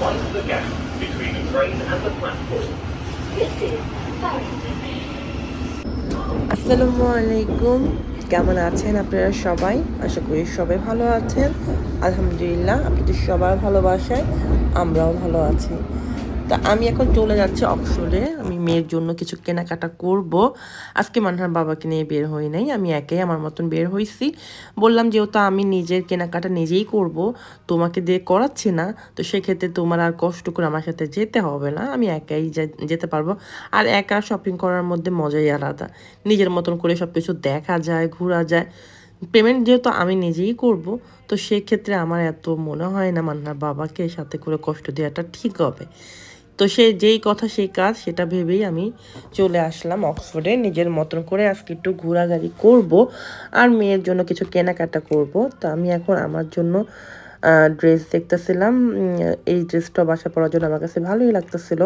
Mind the gap between the train and the platform. This is very আসসালামু আলাইকুম। কেমন আছেন আপনারা সবাই? আশা করি সবাই ভালো আছেন। আলহামদুলিল্লাহ আপনাদের সবার ভালোবাসায় আমরাও ভালো আছি। তা আমি এখন চলে যাচ্ছি অক্সফোর্ডে আমি মেয়ের জন্য কিছু কেনাকাটা করব। আজকে মানহার বাবাকে নিয়ে বের হই নাই। আমি একাই আমার মতন বের হয়েছি বললাম, যেহেতু আমি নিজের কেনাকাটা নিজেই করব, তোমাকে দিয়ে করাচ্ছি না, তো সেক্ষেত্রে তোমার আর কষ্ট করে আমার সাথে যেতে হবে না। আমি একাই যেতে পারব। আর একা শপিং করার মধ্যে মজাই আলাদা। নিজের মতন করে সব কিছু দেখা যায়, ঘোরা যায়। পেমেন্ট যেহেতু আমি নিজেই করব, তো সেক্ষেত্রে আমার এত মনে হয় না মান্নার বাবাকে সাথে করে কষ্ট দেওয়াটা ঠিক হবে। তো সে যেই কথা, সেই কাজ, সেটা ভেবেই আমি চলে আসলাম অক্সফোর্ডে। নিজের মতন করে আজকে একটু ঘোরাঘুরি করব আর মেয়ের জন্য কিছু কেনাকাটা করব। তো আমি এখন আমার জন্য ড্রেস দেখতেছিলাম। এই ড্রেসটা বাসা পড়ার জন্য আমার কাছে ভালোই লাগতেছিল।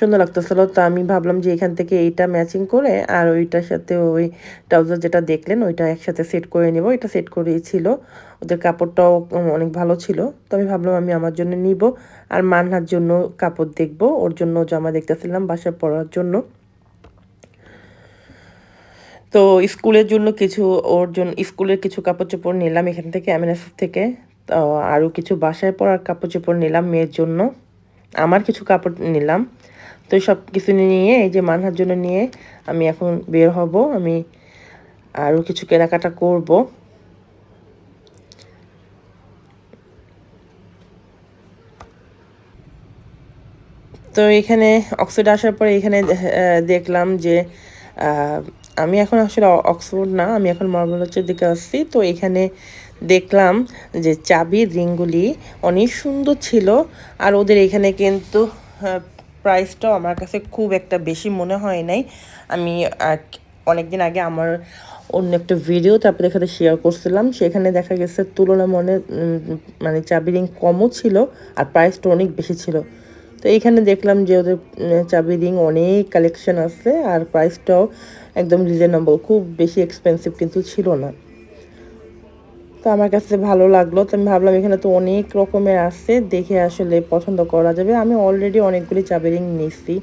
সুন্দর লাগতেছিল। তো আমি ভাবলাম যে এখান থেকে এইটা ম্যাচিং করে আর ওইটার সাথে ওই ট্রাউজার যেটা দেখলেন, ওইটা একসাথে সেট করে নেব। এটা সেট করেই ছিল। ওদের কাপড়টাও অনেক ভালো ছিল। তো আমি ভাবলাম আমি আমার জন্য নিব আর মানহার জন্য কাপড় দেখব। ওর জন্য জামা দেখতেছিলাম বাসায় পরার জন্য। তো স্কুলের জন্য কিছু, ওর জন্য, স্কুলের কিছু কাপড় চোপড় নিলাম এখান থেকে এমএনএস থেকে। আরও কিছু বাসায় পরার কাপড় চোপড় নিলাম মেয়ের জন্য। আমার কিছু কাপড় নিলাম। তো সব কিছু নিয়ে, এই যে মানহার জন্য নিয়ে আমি এখন বের হব। আমি আরও কিছু কেনাকাটা করব। তো এখানে অক্সফোর্ড আসার পরে এখানে দেখলাম যে আমি এখন আসলে অক্সফোর্ড না, আমি এখন মার্বেলচের দিকে আসছি। তো এখানে দেখলাম যে চাবির রিংগুলি অনেক সুন্দর ছিল, আর ওদের এখানে কিন্তু প্রাইসটাও আমার কাছে খুব একটা বেশি মনে হয় নাই। আমি অনেক দিন আগে আমার অন্য একটা ভিডিও তারপরে এখানে শেয়ার করছিলাম। সেখানে দেখা গেছে তুলনা মনে মানে চাবি রিং কমও ছিল আর প্রাইসটা অনেক বেশি ছিল। তো এখানে দেখলাম যে ওদের চাবি রিং অনেক কালেকশন আছে আর প্রাইসটাও একদম রিজনেবল খুব বেশি এক্সপেন্সিভ কিন্তু ছিল না। তো আমার কাছে ভালো লাগল। তো আমি ভাবলাম এখানে তো অনেক রকমের আছে, দেখে আসলে পছন্দ করা যাবে। আমি অলরেডি অনেকগুলি চাবি রিং নিচ্ছি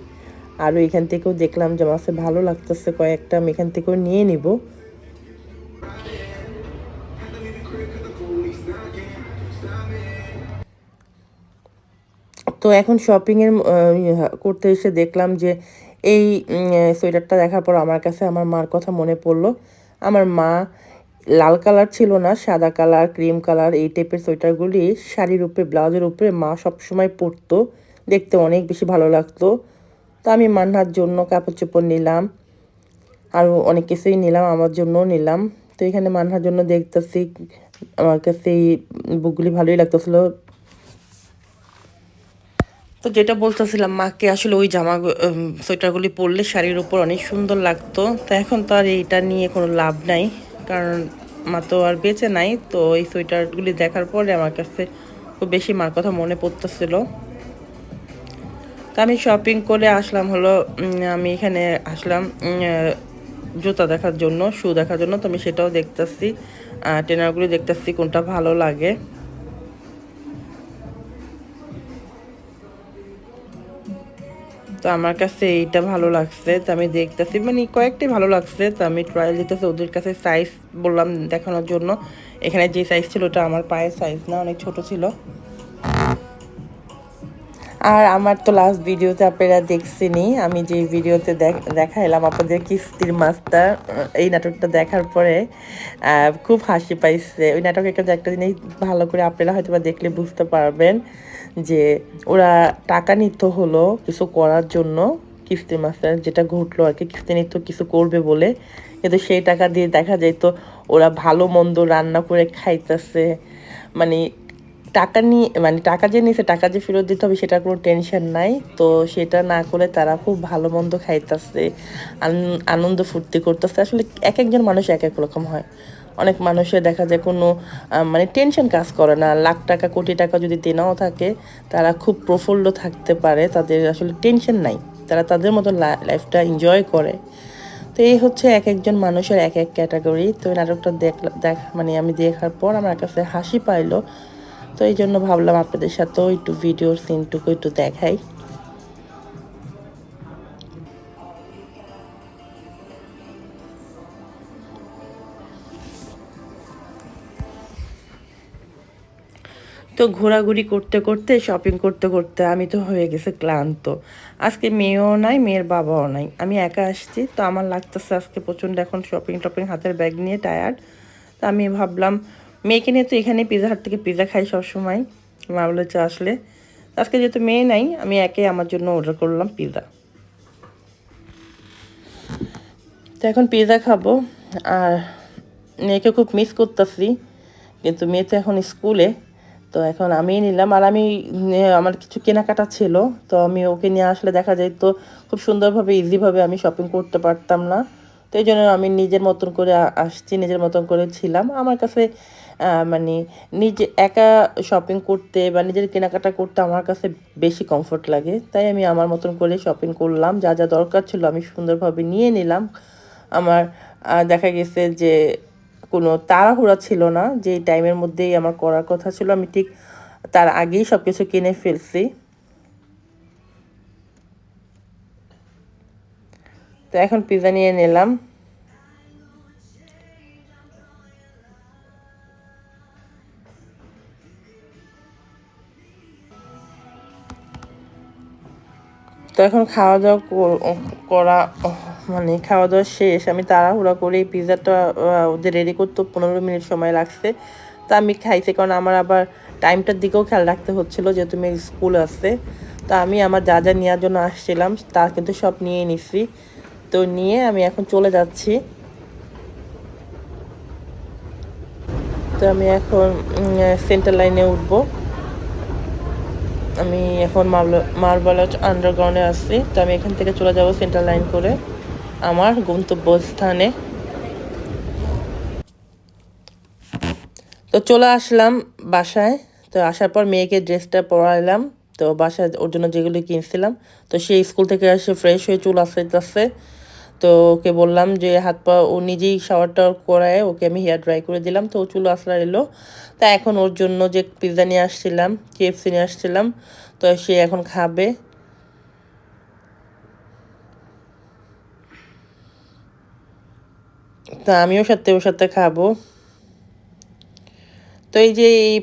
আরও এখান থেকেও দেখলাম যে আমার ভালো লাগতেছে কয়েকটা, আমি এখান থেকেও নিয়ে নিব। তো এখন শপিংয়ের করতে এসে দেখলাম যে এই সোয়েটারটা দেখার পর আমার কাছে আমার মার কথা মনে পড়ল। আমার মা লাল কালার ছিল না, সাদা কালার, ক্রিম কালার, এই টাইপের সোয়েটারগুলি শাড়ির উপরে ব্লাউজের উপরে মা সবসময় পরতো। দেখতে অনেক বেশি ভালো লাগতো। তো আমি মান্নার জন্য কাপড় চোপড় নিলাম। আরও অনেক কিছুই নিলাম, আমার জন্যও নিলাম। তো এখানে মান্নার জন্য দেখতেছি, আমার কাছে এই বুকগুলি ভালোই লাগতেছিল। তো যেটা বলতেছিলাম, মাকে আসলে ওই জামা সোয়েটারগুলি পরলে শাড়ির উপর অনেক সুন্দর লাগতো। তো এখন তো আর এইটা নিয়ে কোনো লাভ নাই। কারণ মা তো আর বেঁচে নাই, তো এই সোয়েটারগুলি দেখার পরে আমার কাছে খুব বেশি মার কথা মনে পড়তেছিল। তা আমি শপিং করে আসলাম হলো আমি এখানে আসলাম জুতা দেখার জন্য শু দেখার জন্য, তো আমি সেটাও দেখতেছি ট্রেনারগুলি দেখতেছি কোনটা ভালো লাগে। তো আমার কাছে এইটা ভালো লাগছে। তো আমি দেখতেছি মানে কয়েকটাই ভালো লাগছে। তো আমি ট্রায়াল দিতেছি ওদের কাছে সাইজ বললাম দেখানোর জন্য। এখানে যে সাইজ ছিল ওটা আমার পায়ের সাইজ না, অনেক ছোট ছিল। আর আমার তো লাস্ট ভিডিওতে আপনারা দেখছেনই। আমি যে ভিডিওতে দেখ- দেখাইলাম আপনাদের কিস্তির মাস্টার, এই নাটকটা দেখার পরে খুব হাসি পাইছে। ওই নাটকে কিন্তু একটা জিনিস ভালো করে আপনারা হয়তো বা দেখলে বুঝতে পারবেন যে ওরা টাকা নিত হলো কিছু করার জন্য কিস্তি মাস্টার, যেটা ঘটলো আর কি। কিস্তি নিত, কিছু করবে বলে। কিন্তু সেই টাকা দিয়ে দেখা যায় তো ওরা ভালো মন্দ রান্না করে খাইতেছে। মানে টাকা নিয়ে মানে টাকা যে নিছে, টাকা যে ফেরত দিতে হবে, সেটার কোনো টেনশন নাই। তো সেটা না করে তারা খুব ভালো মন্দ খাইতেছে আনন্দ ফুর্তি করতেছে। আসলে এক একজন মানুষ এক এক রকম হয়। অনেক মানুষের দেখা যায় কোনো মানে টেনশন কাজ করে না। লাখ টাকা, কোটি টাকা যদি দেনাও থাকে, তারা খুব প্রফুল্ল থাকতে পারে। তাদের আসলে টেনশন নাই। তারা তাদের মতো লাইফটা এনজয় করে। তো এই হচ্ছে এক একজন মানুষের এক এক ক্যাটাগরি তো নাটকটা দেখ মানে আমি দেখার পর আমার কাছে হাসি পাইলো। তো এই জন্য ভাবলাম আপনাদের সাথেও একটু ভিডিওর সিনটুকু একটু দেখাই। তো ঘোরাঘুরি করতে করতে শপিং করতে করতে আমি তো হয়ে গেছে ক্লান্ত। আজকে মেয়েও নাই, মেয়ের বাবাও নাই। আমি একা আসছি, তো আমার লাগতেছে আজকে প্রচণ্ড এখন শপিং টপিং হাতের ব্যাগ নিয়ে টায়ার্ড তো আমি ভাবলাম মেয়েকে নিয়ে তো এখানে পিজা হাট থেকে পিজা খাই সবসময়। মা বলেছে আসলে। আজকে যেহেতু মেয়ে নাই, আমি একে আমার জন্য অর্ডার করলাম পিজা তো এখন পিজা খাব। আর মেয়েকে খুব মিস করতেছি, কিন্তু মেয়ে তো এখন স্কুলে তো এখন আমি নিলাম। আর আমি আমার কিছু কেনাকাটা ছিল, তো আমি ওকে নিয়ে আসলে দেখা যায় তো খুব সুন্দরভাবে ইজিভাবে আমি শপিং করতে পারতাম না। তো এই জন্য আমি নিজের মতন করে আসছি, নিজের মতন করে ছিলাম। আমার কাছে মানে নিজে একা শপিং করতে বা নিজের কেনাকাটা করতে আমার কাছে বেশি কমফোর্ট লাগে। তাই আমি আমার মতন করে শপিং করলাম। যা যা দরকার ছিল আমি সুন্দরভাবে নিয়ে নিলাম। আমার দেখা গেছে যে কোনো তাড়াহুড়া ছিল না। যে টাইমের মধ্যেই আমার করার কথা ছিল, আমি ঠিক তার আগেই সব কিছু কিনে ফেলছি। এখন পিৎজা নিয়ে নিলাম। তো এখন খাওয়া দাওয়া কর- মানে খাওয়া দাওয়া শেষ। আমি তাড়াহুড়া করে পিৎজাটা ওদের রেডি করতে পনেরো মিনিট সময় লাগছে। তা আমি খাইছি কারণ আমার আবার টাইমটার দিকেও খেয়াল রাখতে হচ্ছিল যেহেতু মেয়ের স্কুল আছে। তো আমি আমার যা যা নেওয়ার জন্য আসছিলাম, তা কিন্তু সব নিয়ে নিছি। তো নিয়ে আমি এখন চলে যাচ্ছি। তো আমি এখন সেন্টার লাইনে উঠবো। আমি এখন মার্বেলাজ আন্ডারগ্রাউন্ডে আসছি তো আমি এখান থেকে চলে যাব সেন্টার লাইন করে আমার গন্তব্যস্থানে। তো চলে আসলাম বাসায়। তো আসার পর মেয়েকে ড্রেসটা পরাইলাম। তো বাসায় ওর জন্য যেগুলো কিনছিলাম, তো সেই স্কুল থেকে এসে ফ্রেশ হয়ে চুল আসতে তো ওকে বললাম যে হাত পা, ও নিজেই শাওয়ার টাওয়ার করায়, ওকে আমি হেয়ার ড্রাই করে দিলাম, তো ও চুল আসলা এলো তা এখন ওর জন্য যে পিৎজা নিয়ে আসছিলাম কেএফসি নিয়ে আসছিলাম, তো সে এখন খাবে। তা আমিও সাথে ওর সাথে খাব। তো এই যে এই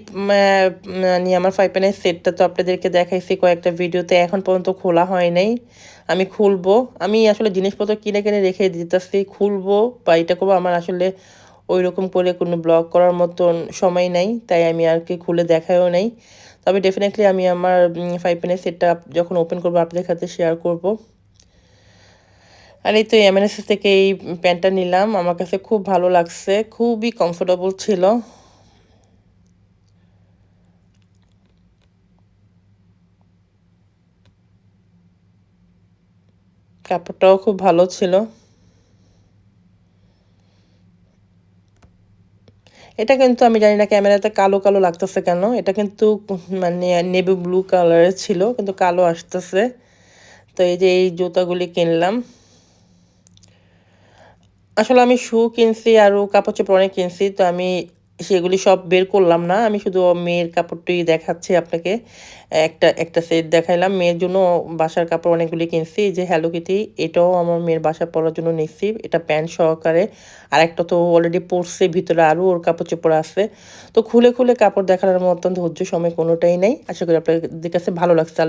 আমার ফাইভ প্যানের সেটটা তো আপনাদেরকে দেখাইছি কয়েকটা ভিডিওতে, এখন পর্যন্ত খোলা হয় নাই। আমি খুলবো। আমি আসলে জিনিসপত্র কিনে কিনে রেখে দিতেছি, খুলবো বা এটা করব। আমার আসলে ওই রকম করে কোনো ব্লগ করার মতন সময় নাই, তাই আমি আর কি খুলে দেখায়ও নাই। তবে ডেফিনেটলি আমি আমার ফাইভ প্যানের সেটটা যখন ওপেন করব, আপনাদের সাথে শেয়ার করব। আর এই তো এমএনএস থেকে এই প্যান্টটা নিলাম। আমার কাছে খুব ভালো লাগছে, খুবই কমফোর্টেবল ছিল। কাপড়টাও খুব ভালো ছিল। এটা কিন্তু আমি জানি না ক্যামেরাতে কালো কালো লাগতেছে কেন। এটা কিন্তু মানে নেভি ব্লু কালারের ছিল, কিন্তু কালো আসতেছে। তো এই যে এই জুতাগুলি কিনলাম। আসলে আমি শু কিনছি আরও কাপড় চোপড় অনেক কিনছি, তো আমি সেগুলি সব বের করলাম না। আমি শুধু মেয়ের কাপড়টি দেখাচ্ছি আপনাকে। একটা একটা সেট দেখাইলাম। মেয়ের জন্য বাসার কাপড় অনেকগুলি কিনছি। যে হ্যালো কিটি এটাও আমার মেয়ের বাসা পরার জন্য নিচ্ছি। এটা প্যান্ট সহকারে। আর একটা তো অলরেডি পরছে, ভিতরে আরও ওর কাপড় চোপড় আছে। তো খুলে খুলে কাপড় দেখানোর মতন ধৈর্য সময় কোনোটাই নেই। আশা করি আপনাদের কাছে ভালো লাগছে।